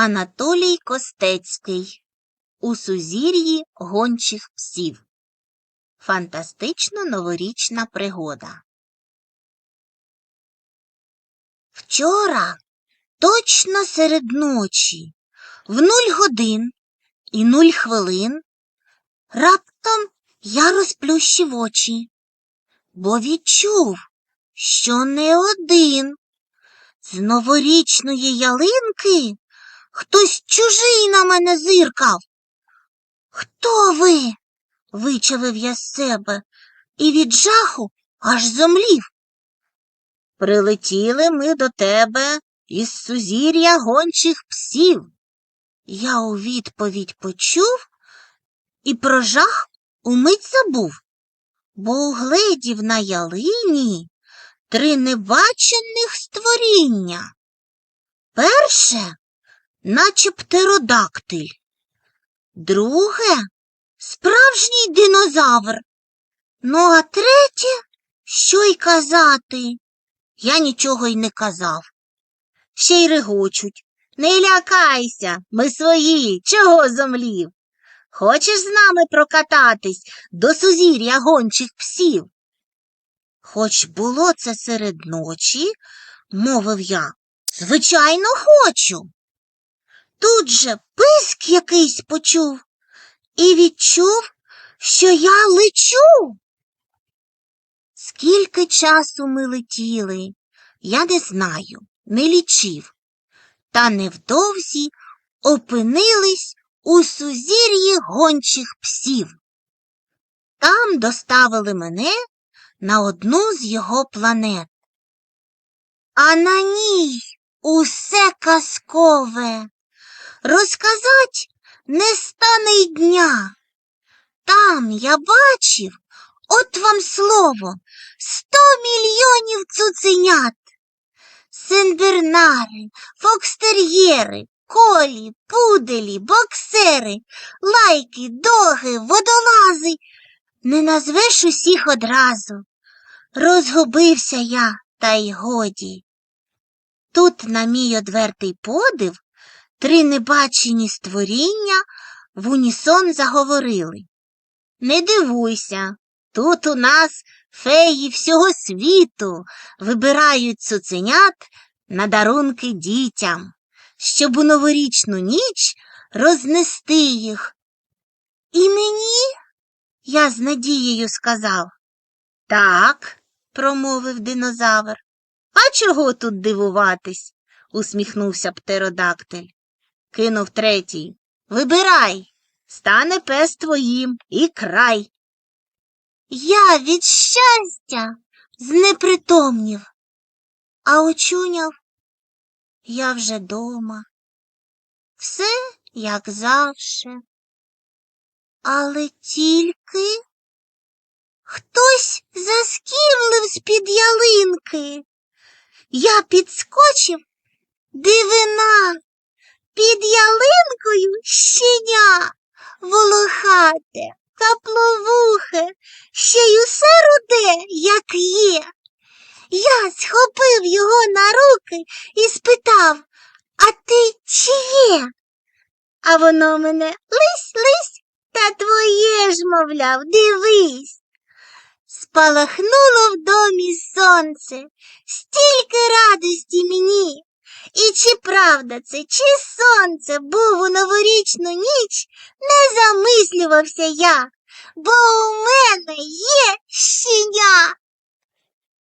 Анатолій Костецький У сузір'ї гончих псів. Фантастично новорічна пригода. Вчора, точно серед ночі, в нуль годин і нуль хвилин, раптом я розплющив очі, бо відчув, що не один. З новорічної ялинки хтось чужий на мене зиркав. Хто ви? вичавив я з себе і від жаху аж зомлів. Прилетіли ми до тебе із сузір'я гончих псів. Я у відповідь почув і про жах умить забув, бо угледів на ялині три небачених створіння. Перше, наче птеродактиль, друге справжній динозавр. Ну, а третє, що й казати, я нічого й не казав. Ще й регочуть. Не лякайся, ми свої, чого зомлів? Хочеш з нами прокататись до сузір'я гончих псів? Хоч було це серед ночі, мовив я, звичайно, хочу. Тут же писк якийсь почув і відчув, що я лечу. Скільки часу ми летіли, я не знаю, не лічив, та невдовзі опинились у сузір'ї гончих псів. Там доставили мене на одну з його планет. А на ній усе казкове. Розказать не стане й дня. Там я бачив, от вам слово, сто мільйонів цуценят. Сенбернари, фокстер'єри, колі, пуделі, боксери, лайки, доги, водолази. Не назвеш усіх одразу. Розгубився я, та й годі. Тут, на мій одвертий подив, три небачені створіння в унісон заговорили. Не дивуйся, тут у нас феї всього світу вибирають цуценят на дарунки дітям, щоб у новорічну ніч рознести їх. І мені? Я з надією сказав. Так, промовив динозавр. А чого тут дивуватись? усміхнувся птеродактиль. Кинув третій. Вибирай, стане пес твоїм і край. Я від щастя знепритомнів, а очуняв я вже дома. Все, як завше. Але тільки хтось заскімлив з-під ялинки. Я підскочив, дивина, під ялинкою щеня, волохате, капловухе, ще й усе руде, як є. Я схопив його на руки і спитав, а ти чиє? А воно мене лись, лись, та твоє ж, мовляв, дивись. Спалахнуло в домі сонце, стільки радості мені. І чи правда це, чи сонце був у новорічну ніч, не замислювався я, бо у мене є щеня.